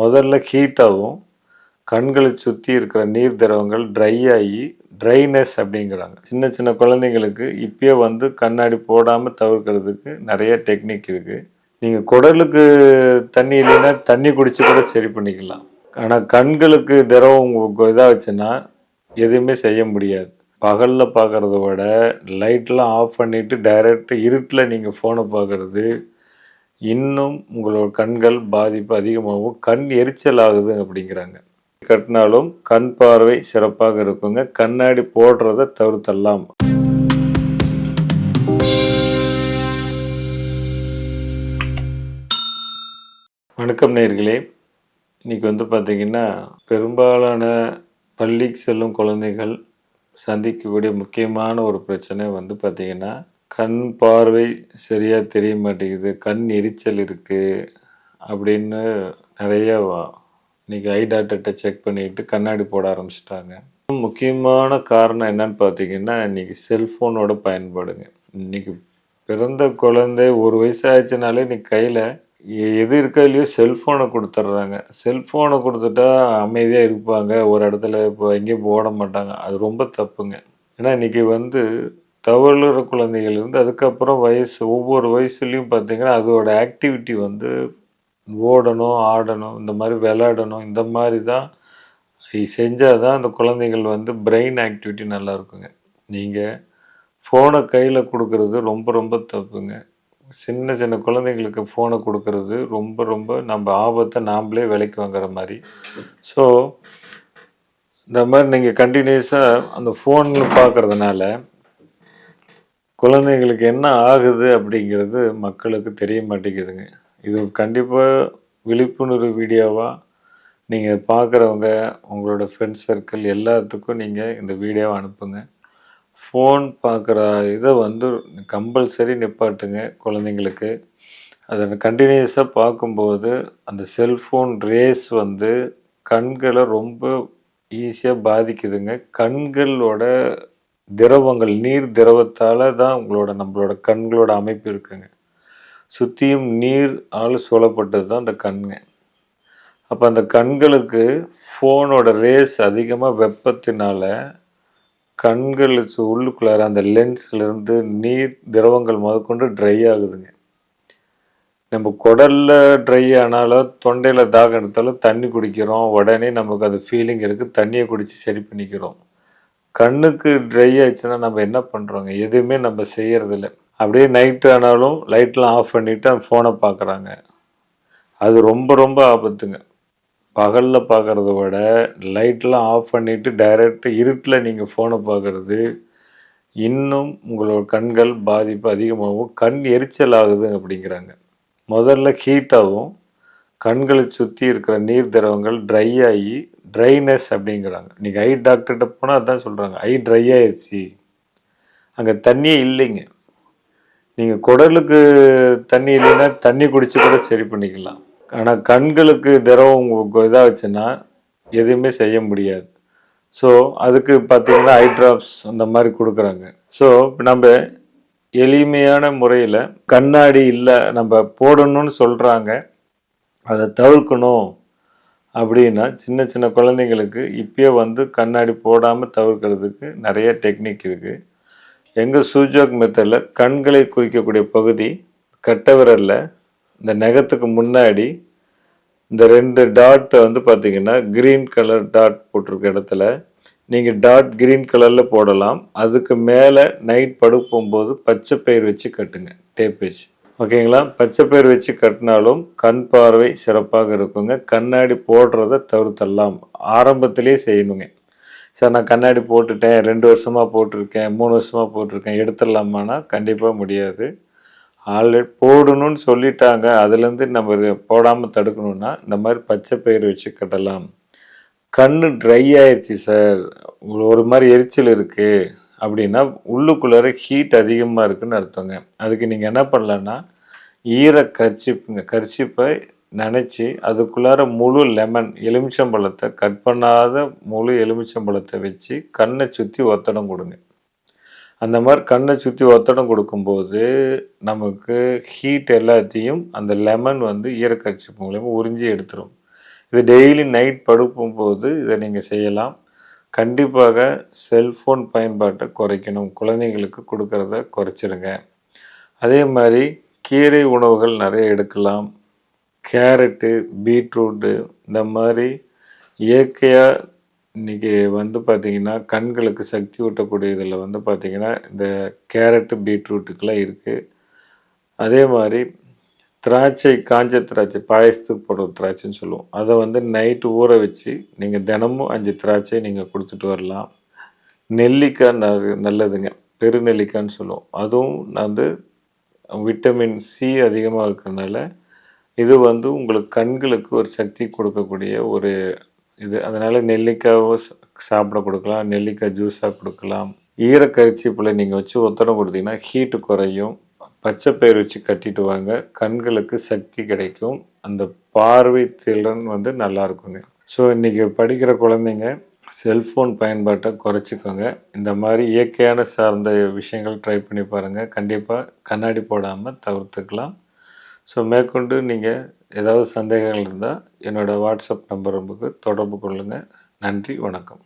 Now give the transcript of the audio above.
முதல்ல ஹீட்டாகவும் கண்களை சுற்றி இருக்கிற நீர் திரவங்கள் ட்ரை ஆகி ட்ரைனஸ் அப்படிங்கிறாங்க. சின்ன சின்ன குழந்தைங்களுக்கு இப்பயே வந்து கண்ணாடி போடாமல் தவிர்க்கிறதுக்கு நிறைய டெக்னிக் இருக்குது நீங்கள் குடலுக்கு தண்ணி இல்லைன்னா தண்ணி குடிச்சு கூட சரி பண்ணிக்கலாம். ஆனால் கண்களுக்கு திரவம் இதாகச்சுன்னா எதுவுமே செய்ய முடியாது. பகலில் பார்க்குறத விட லைட்லாம் ஆஃப் பண்ணிவிட்டு டைரெக்டாக இருட்டில் நீங்கள் ஃபோனை பார்க்குறது இன்னும் உங்களோட கண்கள் பாதிப்பு அதிகமாகவும் கண் எரிச்சல் ஆகுது அப்படிங்கிறாங்க. கட்டினாலும் கண் பார்வை சிறப்பாக இருக்குங்க. கண்ணாடி போடுறத தவிர்த்தலாம் வணக்கம் நேர்களே. இன்னைக்கு வந்து பார்த்தீங்கன்னா பெரும்பாலான பள்ளிக்கு செல்லும் குழந்தைகள் சந்திக்கக்கூடிய முக்கியமான ஒரு பிரச்சனை வந்து பார்த்தீங்கன்னா கண் பார்வை சரியாக தெரிய மாட்டேங்குது கண் எரிச்சல் இருக்குது அப்படின்னு நிறைய இன்றைக்கி இன்னைக்கு ஐ டாக்டர்கிட்ட செக் பண்ணிக்கிட்டு கண்ணாடி போட ஆரம்பிச்சிட்டாங்க. முக்கியமான காரணம் என்னன்னு பார்த்தீங்கன்னா இன்னைக்கு செல்ஃபோனோட பயன்பாடுங்க. இன்னைக்கு பிறந்த குழந்தை ஒரு வயசு ஆச்சுனாலே இன்னைக்கு கையில் எது இருக்கோ இல்லையோ செல்ஃபோனை கொடுத்துட்றாங்க. செல்ஃபோனை கொடுத்துட்டா அமைதியாக இருப்பாங்க. ஒரு இடத்துல இப்போ எங்கேயும் ஓட மாட்டாங்க. அது ரொம்ப தப்புங்க. ஏன்னா இன்னைக்கு வந்து தவழுற குழந்தைகள் இருந்து அதுக்கப்புறம் வயசு ஒவ்வொரு வயசுலேயும் பார்த்திங்கன்னா அதோட ஆக்டிவிட்டி வந்து ஓடணும் ஆடணும் இந்த மாதிரி விளையாடணும் இந்த மாதிரி தான் செஞ்சால் தான் அந்த குழந்தைகள் வந்து பிரெயின் ஆக்டிவிட்டி நல்லா இருக்குங்க. நீங்கள் ஃபோனை கையில் கொடுக்கறது ரொம்ப ரொம்ப தப்புங்க. சின்ன சின்ன குழந்தைங்களுக்கு ஃபோனை கொடுக்கறது ரொம்ப ரொம்ப நம்ம ஆபத்தை நாம்ளே விலைக்கு வாங்குற மாதிரி. ஸோ இந்த மாதிரி நீங்கள் கண்டினியூஸாக அந்த ஃபோன் பார்க்கறதுனால குழந்தைங்களுக்கு என்ன ஆகுது அப்படிங்கிறது மக்களுக்கு தெரிய மாட்டேங்குதுங்க. இது கண்டிப்பாக விழிப்புணர்வு வீடியோவாக நீங்கள் பார்க்குறவங்க உங்களோட ஃப்ரெண்ட்ஸ் சர்க்கிள் எல்லாத்துக்கும் நீங்கள் இந்த வீடியோவை அனுப்புங்க. ஃபோன் பார்க்குற இதை வந்து கம்பல்சரி நிப்பாட்டுங்க குழந்தைங்களுக்கு. அதை கண்டினியூஸாக பார்க்கும்போது அந்த செல்ஃபோன் ரேஸ் வந்து கண்களை ரொம்ப ஈஸியாக பாதிக்குதுங்க. கண்களோட திரவங்கள் நீர் திரவத்தால் தான் உங்களோட நம்மளோட கண்களோட அமைப்பு இருக்குங்க. சுற்றியும் நீர் ஆள் சூழப்பட்டது தான் அந்த கண்ங்க. அப்போ அந்த கண்களுக்கு ஃபோனோட ரேஸ் அதிகமாக வெப்பத்தினால கண்களுக்கு உள்ளுக்குள்ளார அந்த லென்ஸ்லேருந்து நீர் திரவங்கள் முதற்கொண்டு ட்ரை ஆகுதுங்க. நம்ம குடலில் ட்ரை ஆனாலும் தொண்டையில் தாகம் எடுத்தாலும் தண்ணி குடிக்கிறோம். உடனே நமக்கு அது ஃபீலிங் இருக்குது தண்ணியை குடித்து சரி பண்ணிக்கிறோம். கண்ணுக்கு ட்ரை ஆயிடுச்சுன்னா நம்ம என்ன பண்ணுறோங்க எதுவுமே நம்ம செய்யறதில்ல. அப்படியே நைட்டு ஆனாலும் லைட்லாம் ஆஃப் பண்ணிவிட்டு அந்த ஃபோனை பார்க்குறாங்க அது ரொம்ப ரொம்ப ஆபத்துங்க. பகலில் பார்க்குறத விட லைட்லாம் ஆஃப் பண்ணிவிட்டு டைரக்ட் இருட்டில் நீங்கள் ஃபோனை பார்க்குறது இன்னும் உங்களோட கண்கள் பாதிப்பு அதிகமாகவும் கண் எரிச்சல் ஆகுது அப்படிங்கிறாங்க. முதல்ல ஹீட்டாகவும் கண்களை சுற்றி இருக்கிற நீர் திரவங்கள் ட்ரை ஆகி ட்ரைனஸ் அப்படிங்கிறாங்க. நீங்கள் ஐ டாக்டர்கிட்ட போனால் அதான் சொல்கிறாங்க ஐ ட்ரை ஆயிடுச்சு அங்கே தண்ணியே இல்லைங்க. நீங்கள் குடலுக்கு தண்ணி இல்லைன்னா தண்ணி குடிச்சு கூட சரி பண்ணிக்கலாம். ஆனால் கண்களுக்கு திரவம் இதாச்சுன்னா எதுவுமே செய்ய முடியாது. ஸோ அதுக்கு பார்த்தீங்கன்னா ஐ ட்ராப்ஸ் அந்த மாதிரி கொடுக்குறாங்க. ஸோ நம்ம எளிமையான முறையில் கண்ணாடி இல்லை நம்ம போடணும்னு சொல்கிறாங்க அதை தவிர்க்கணும். அப்படின்னா சின்ன சின்ன குழந்தைங்களுக்கு இப்பயே வந்து கண்ணாடி போடாமல் தவிர்க்கிறதுக்கு நிறைய டெக்னிக் இருக்குது எங்கள் சூஜோக் மெத்தடில் கண்களை குறிக்கக்கூடிய பகுதி கட்ட விரலில் இந்த நகத்துக்கு முன்னாடி இந்த ரெண்டு டாட் வந்து பார்த்தீங்கன்னா க்ரீன் கலர் டாட் போட்டிருக்க இடத்துல நீங்கள் டாட் க்ரீன் கலரில் போடலாம். அதுக்கு மேலே நைட் படுக்கும்போது பச்சை பயிர் வச்சு கட்டுங்க டேப் வச்சு. ஓகேங்களா? பச்சை பயிர் வச்சு கட்டினாலும் கண் பார்வை சிறப்பாக இருக்குங்க. கண்ணாடி போடுறத தவிர்த்தரலாம். ஆரம்பத்திலே செய்யணுங்க. சார் நான் கண்ணாடி போட்டுட்டேன் ரெண்டு வருஷமாக போட்டிருக்கேன் மூணு வருஷமாக போட்டிருக்கேன் எடுத்துடலாமான்னா கண்டிப்பாக முடியாது. ஆல்ரெடி போடணும்னு சொல்லிட்டாங்க. அதுலேருந்து நம்ம போடாமல் தடுக்கணும்னா இந்த மாதிரி பச்சை பயிர் வச்சு கட்டலாம். கண் ட்ரை ஆயிடுச்சு சார். ஒரு மாதிரி எரிச்சல் இருக்குது அப்படின்னா உள்ளுக்குள்ளார ஹீட் அதிகமாக இருக்குன்னு அர்த்தங்க. அதுக்கு நீங்கள் என்ன பண்ணலான்னா ஈர கர்ச்சிப்புங்க. கர்ச்சிப்பை நினச்சி அதுக்குள்ளார முழு லெமன் எலுமிச்சம்பழத்தை கட் பண்ணாத முழு எலுமிச்சம்பழத்தை வச்சு கண்ணை சுற்றி ஒத்தடம் கொடுங்க. அந்த மாதிரி கண்ணை சுற்றி ஒத்தடம் கொடுக்கும்போது நமக்கு ஹீட் எல்லாத்தையும் அந்த லெமன் வந்து ஈரக்கரிசி மூலயமா உறிஞ்சி எடுத்துரும். இது டெய்லி நைட் படுக்கும் போது இதை நீங்கள் செய்யலாம். கண்டிப்பாக செல்ஃபோன் பயன்பாட்டை குறைக்கணும். குழந்தைங்களுக்கு கொடுக்கறத குறைச்சிடுங்க அதே மாதிரி கீரை உணவுகள் நிறைய எடுக்கலாம். கேரட்டு பீட்ரூட்டு இந்த மாதிரி இயற்கையாக இன்றைக்கி வந்து பார்த்திங்கன்னா கண்களுக்கு சக்தி ஊட்டக்கூடிய இதில் வந்து பார்த்திங்கன்னா இந்த கேரட்டு பீட்ரூட்டுக்கெல்லாம் இருக்குது அதே மாதிரி திராட்சை காஞ்ச திராட்சை பாயசத்துக்கு போடுற திராட்சைன்னு சொல்லுவோம். அதை வந்து நைட்டு ஊற வச்சு நீங்கள் தினமும் அஞ்சு திராட்சை நீங்கள் கொடுத்துட்டு வரலாம். நெல்லிக்காய் நல்லதுங்க. பெருநெல்லிக்காய்ன்னு சொல்லுவோம். அதுவும் வந்து விட்டமின் சி அதிகமாக இருக்கிறதுனால இது வந்து உங்களுக்கு கண்களுக்கு ஒரு சக்தி கொடுக்கக்கூடிய ஒரு இது. அதனால் நெல்லிக்காவும் சாப்பிட கொடுக்கலாம் நெல்லிக்காய் ஜூஸாக கொடுக்கலாம். ஈரக்கரிச்சிப்பில் நீங்கள் வச்சு ஒத்தடம் கொடுத்தீங்கன்னா ஹீட்டு குறையும். பச்சை பயிர் வச்சு கட்டிட்டு வாங்க. கண்களுக்கு சக்தி கிடைக்கும். அந்த பார்வை திறன் வந்து நல்லா இருக்குங்க. ஸோ இன்றைக்கி படிக்கிற குழந்தைங்க செல்ஃபோன் பயன்பாட்டை குறைச்சிக்கோங்க. இந்த மாதிரி இயற்கையான சார்ந்த விஷயங்கள் ட்ரை பண்ணி பாருங்கள் கண்டிப்பாக கண்ணாடி போடாமல் தவிர்த்துக்கலாம். ஸோ மேற்கொண்டு நீங்கள் ஏதாவது சந்தேகங்கள் இருந்தால் என்னோடய வாட்ஸ்அப் நம்பருக்கு தொடர்பு கொள்ளுங்கள் நன்றி வணக்கம்.